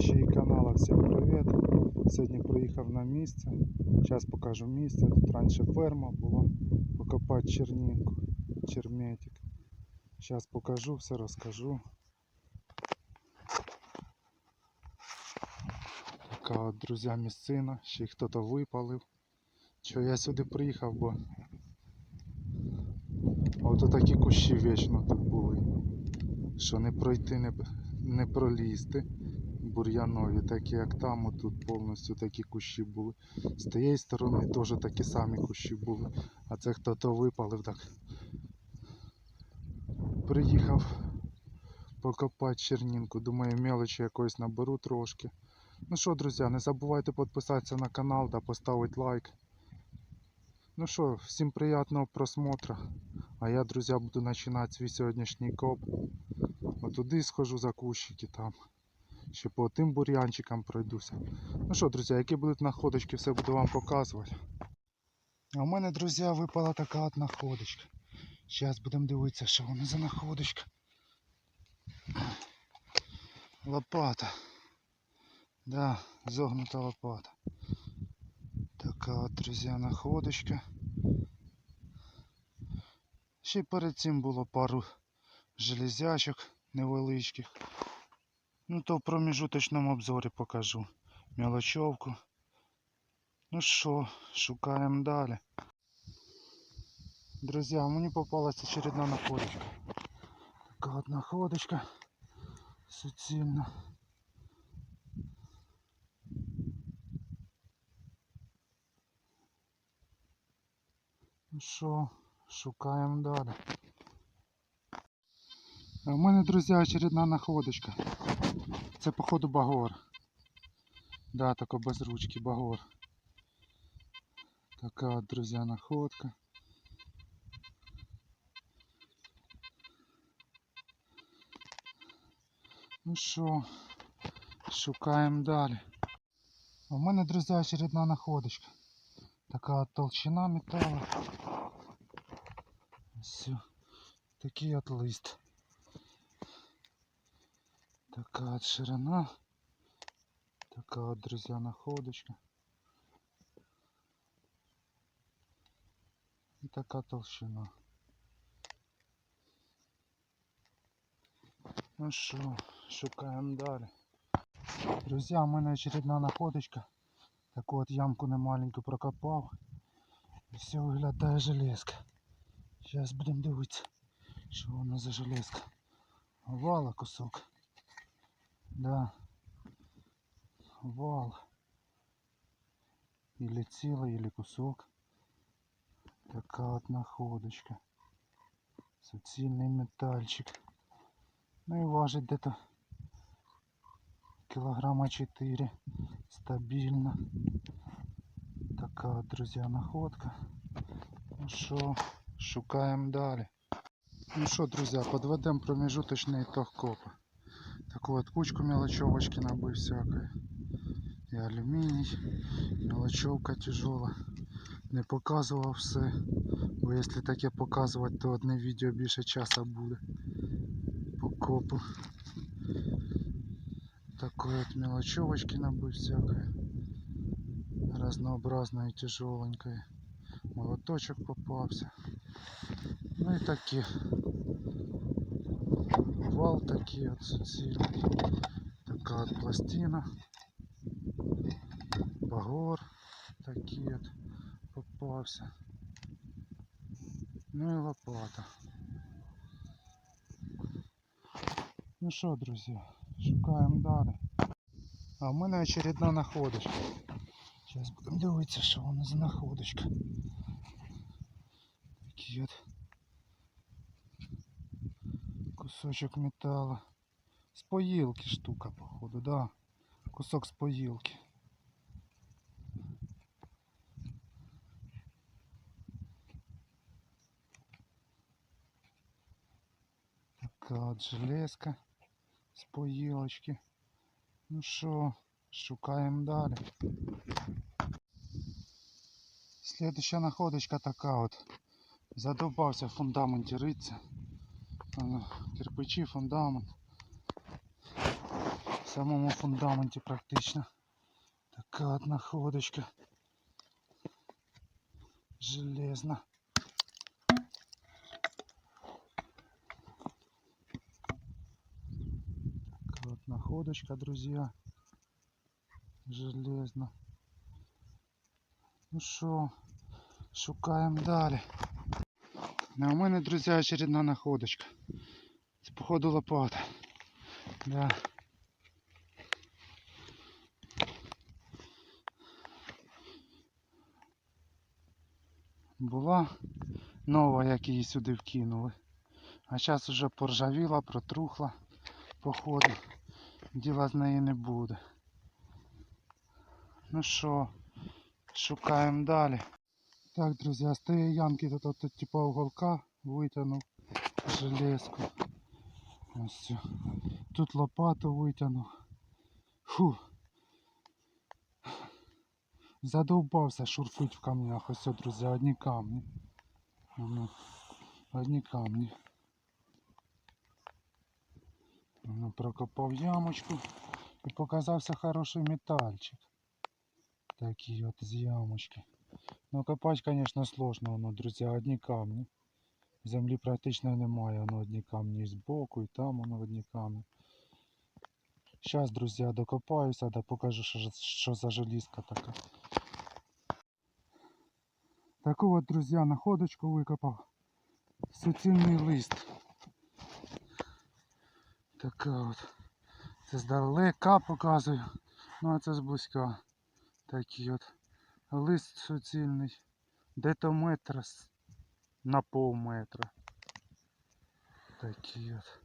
Підписчики каналу, всім привіт. Сьогодні приїхав на місце. Зараз покажу місце. Тут раніше ферма була. Покопати чернінку, черметик. Зараз покажу, все розкажу. Така от, друзі, місцина. Ще й хтось випалив. Що я сюди приїхав, бо от такі кущі вічно тут були. Що не пройти, не, не пролізти бур'янові, такі як там, отут повністю такі кущі були. З тієї сторони теж такі самі кущі були. А це хто то випалив так. Приїхав покопати чернінку. Думаю, мелочі якоїсь наберу трошки. Ну що, друзі, не забувайте підписатися на канал та поставити лайк. Ну що, всім приятного просмотра. А я, друзі, буду починати свій сьогоднішній коп. От туди схожу за кущики там. Ще по тим бур'янчикам пройдуся. Ну що, друзі, які будуть находочки, все буду вам показувати. А у мене, друзі, випала така от находочка. Зараз будемо дивитися, що воно за находочка. Лопата. Да, зогнута лопата. Така от, друзі, находочка. Ще перед цим було пару железячок невеличких. Ну то в проміжуточному обзорі покажу. Мелочовку. Ну що, шукаємо далі. Друзі, мені попалась очередна находочка. Така от находочка. Суцільна. Ну що, шукаємо далі. А в мене, друзі, очередна находочка. Це походу багор. Да, тако без ручки багор. Така от, друзі, находка. Ну що, шукаємо далі. В мене, друзі, очередна находочка. Така от толщина металу. Все. Такий от лист. Така от ширина. Така от, друзі, находочка. І така толщина. Ну що, шукаємо далі. Друзі, у мене очередна находочка. Таку от ямку немаленьку прокопав. І все виглядає железка. Зараз будемо дивитися, що воно за железка. Вала кусок. Да. Вал. Или цілий, или кусок. Така от находочка. Суцільний метальчик. Ну і важить где-то килограмма 4. Стабільно. Така от, друзі, находка. Ну що, шукаємо далі. Ну що, друзі, подведемо промежуточний итог копа. Такую вот кучку мелочевочки набыв всякой. І алюміній, мелочевка тяжела. Не показував все. Бо якщо таке показувати, то одне відео більше часу буде. По копу. Такой вот мелочевочки набыв всякой. Разнообразной тяжеленькой. Молоточок попався. Ну і такі. Вал такий от суцільний. Така от пластина. Багор такий от попався. Ну і лопата. Ну що, друзі, шукаємо далі. А в мене очередна находочка. Зараз будемо дивитися, що воно за находочка. Такий от кусочок металла. З поїлки штука, походу, да. Кусок з поїлки. Така от железка з поїлочки. Ну що, шукаємо далі. Следующая находочка така от. Задовбався в фундаменті риться. Воно, кирпичі, фундамент. самому фундаменті практично. Така от находочка. Железна. Така от находочка, друзі. Железна. Ну що, шукаємо далі. А у мене, друзі, очередна находочка. Це походу лопата. Да. Була нова, як її сюди вкинули. А зараз уже поржавіла, протрухла, походу. Діла з неї не буде. Ну що, шукаємо далі. Так, друзі, з тієї ямки тут, тут типа уголка витягнув железку. Ось. все. Тут лопату витягнув. Фу. Задовбався шурфить в камнях. Ось, друзі, одні камні. Одні камні. Прокопав ямочку і показався хороший метальчик. Такий от з ямочки. Ну копать, конечно, сложно, воно, друзі, одні камні. Землі практично немає, воно одні камні збоку, і там воно одні камні. Зараз, друзі, докопаюся, да покажу, що, що за желізка така. Таку от, друзі, находочку викопав. Суцільний лист. Така от. Це здалека показую. Ну а це зблизька. Такий от лист суцільний. Де-то метр на пол метра. Такий от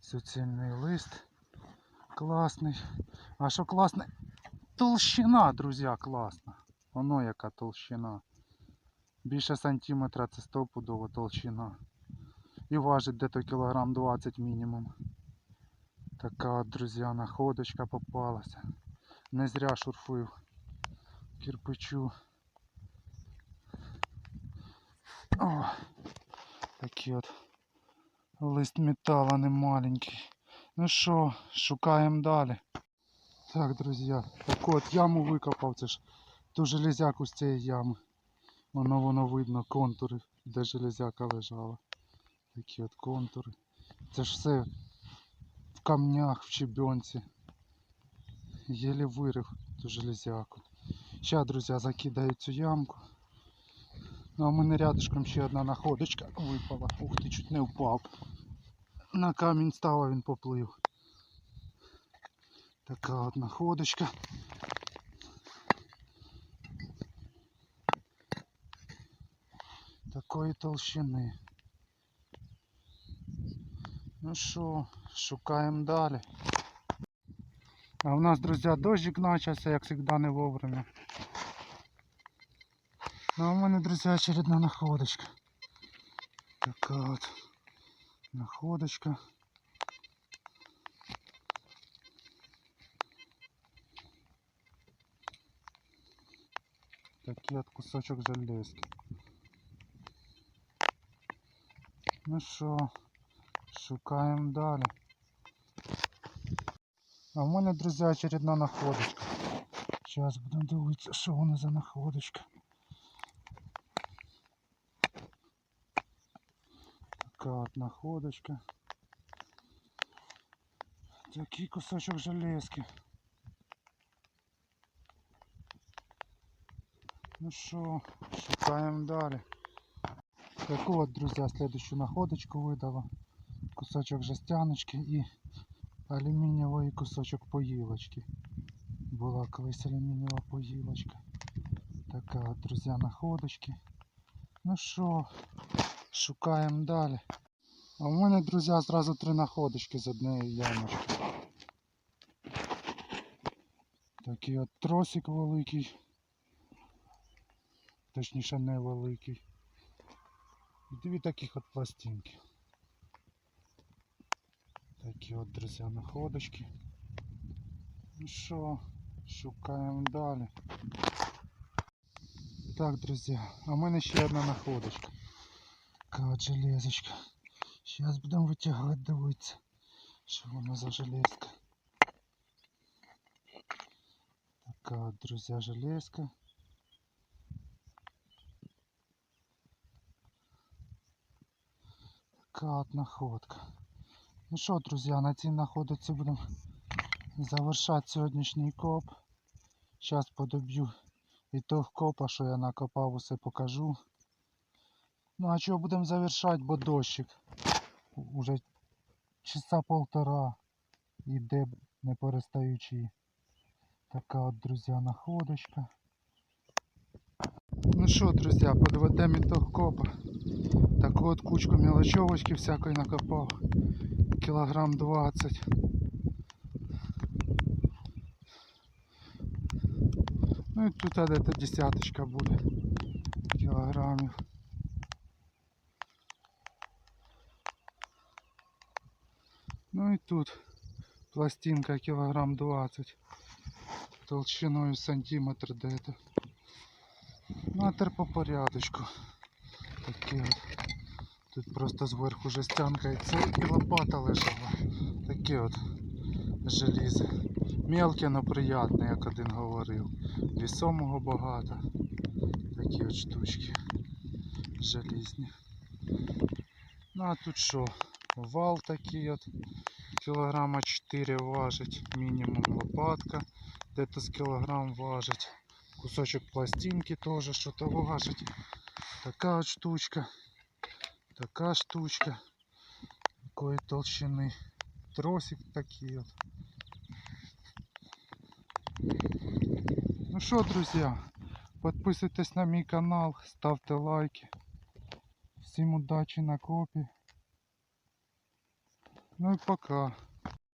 суцільний лист. Класний. А що класне? Толщина, друзі, класна. Воно яка толщина. Більше сантиметра це стопудова толщина. І важить дето кілограм 20 мінімум. Така друзі, находочка попалася. Не зря шурфив кирпичу. О, такий от лист металу не маленький. Ну що, шукаємо далі. Так, друзі, таку от яму викопав, це ж ту железяку з цієї ями. Воно воно видно контури, де железяка лежала. Такі от контури. Це ж все в камнях, в щебенці. Єлі вирив ту железяку. Ща, друзі, закидаю цю ямку. Ну а в мене рядышком ще одна находочка випала. Ух ти, чуть не впав. На камінь став, а він поплив. Така от находочка. Такої толщини. Ну що, шукаємо далі. А у нас, друзі, дощик начався, як завжди, не вовремя. Ну а у мене, друзі, очередна находочка. Така от находочка. Такий от кусочок железки. Ну що, шукаємо далі. А в мене, друзі, очередна находочка. Зараз будемо дивитися, що воно за находочка. Така от находочка. Такий кусочок железки. Ну що, шукаємо далі. Таку от, друзі, следующую находочку видала. Кусочок жестяночки і алюмінієвий кусочок поїлочки. Була колись алюмінієва поїлочка. Така друзі, находочки. Ну що, шукаємо далі. А у мене, друзі, зразу три находочки з однієї ямочки. Такий от тросик великий. Точніше невеликий. І дві таких от пластинки. Такі от, друзі, находочки. Ну що, шукаємо далі. Так, друзі, а в мене ще одна находочка. Така от железочка. Зараз будемо витягати, дивитися, що воно за железка. Така от, друзья, железка. Така от находка. Ну що, друзі, на цій находці будемо завершати сьогоднішній коп. Зараз подоб'ю ітог копа, що я накопав, усе покажу. Ну а чого будемо завершати, бо дощик. Уже часа полтора іде не перестаючи. Така от, друзі, находочка. Ну що, друзі, подведемо ітог копа. Таку от кучку мелочевочки всякої накопав. Кілограм 20. Ну і тут где-то десяточка буде кілограмів. Ну і тут пластинка кілограм 20 толщиною сантиметр где-то. Ну а тепер по порядочку. Такі от. Тут просто зверху жестянка і це і лопата лежала. Такі от желізи. Мелке, но приятне, як один говорив. Вісомого багато. Такі от штучки. Желізні. Ну а тут що? Вал такий от. Кілограма 4 важить. Мінімум лопатка. Де-то з кілограм важить. Кусочок пластинки теж що-то важить. Така от штучка. Така штучка. Такої толщини. Тросик такий от. Ну що, друзі, підписуйтесь на мій канал, ставте лайки. Всім удачі на копі. Ну і пока.